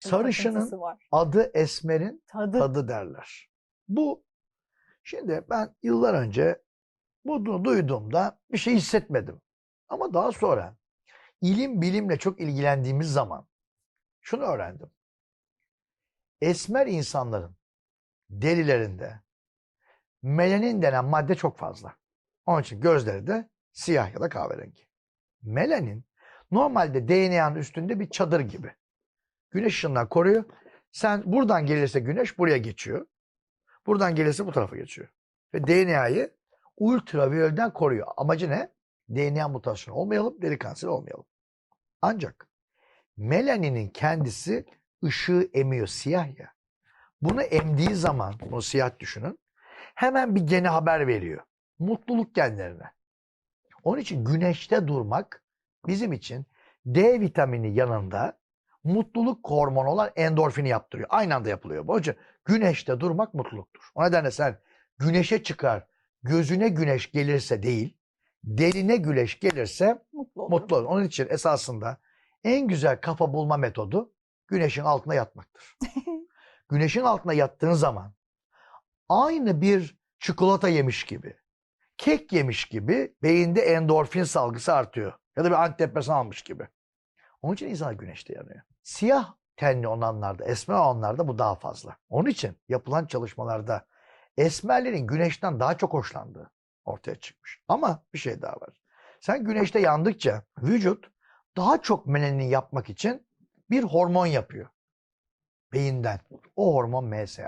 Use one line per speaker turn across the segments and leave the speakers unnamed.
Sarışının
var.
adı esmerin
Tadı.
tadı derler. Bu şimdi ben yıllar önce bunu duyduğumda bir şey hissetmedim. Ama daha sonra ilim bilimle çok ilgilendiğimiz zaman şunu öğrendim. Esmer insanların derilerinde melanin denen madde çok fazla. Onun için gözleri de siyah ya da kahverengi. Melanin normalde DNA'nın üstünde bir çadır gibi. Güneş ışığından koruyor. Sen buradan gelirse güneş buraya geçiyor. Buradan gelirse bu tarafa geçiyor. Ve DNA'yı ultraviyolden koruyor. Amacı ne? DNA mutasyonu olmayalım, deri kanseri olmayalım. Ancak melaninin kendisi ışığı emiyor siyah ya. Bunu emdiği zaman, bunu siyah düşünün, hemen bir gene haber veriyor. Mutluluk genlerine. Onun için güneşte durmak bizim için D vitamini yanında mutluluk hormonu olan endorfini yaptırıyor. Aynı anda yapılıyor. bu. İçin güneşte durmak mutluluktur. O nedenle sen güneşe çıkar, gözüne güneş gelirse değil, derine güneş gelirse
Mutlu olur.
mutlu olur. Onun için esasında en güzel kafa bulma metodu güneşin altında yatmaktır. güneşin altında yattığın zaman aynı bir çikolata yemiş gibi, kek yemiş gibi beyinde endorfin salgısı artıyor. Ya da bir antidepresan almış gibi. Onun için insan güneşte yanıyor. Siyah tenli olanlarda, esmer olanlarda bu daha fazla. Onun için yapılan çalışmalarda esmerlerin güneşten daha çok hoşlandığı ortaya çıkmış. Ama bir şey daha var. Sen güneşte yandıkça vücut daha çok melanin yapmak için bir hormon yapıyor. Beyinden. O hormon MSH.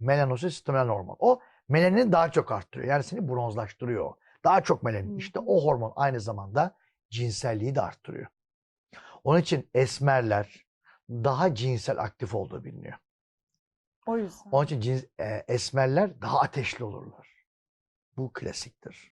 Melanosit stimulan hormon. O melanini daha çok arttırıyor. Yani seni bronzlaştırıyor. Daha çok melanin. İşte o hormon aynı zamanda cinselliği de arttırıyor. Onun için esmerler daha cinsel aktif olduğu biliniyor.
O yüzden.
Onun için cins, e, esmerler daha ateşli olurlar. Bu klasiktir.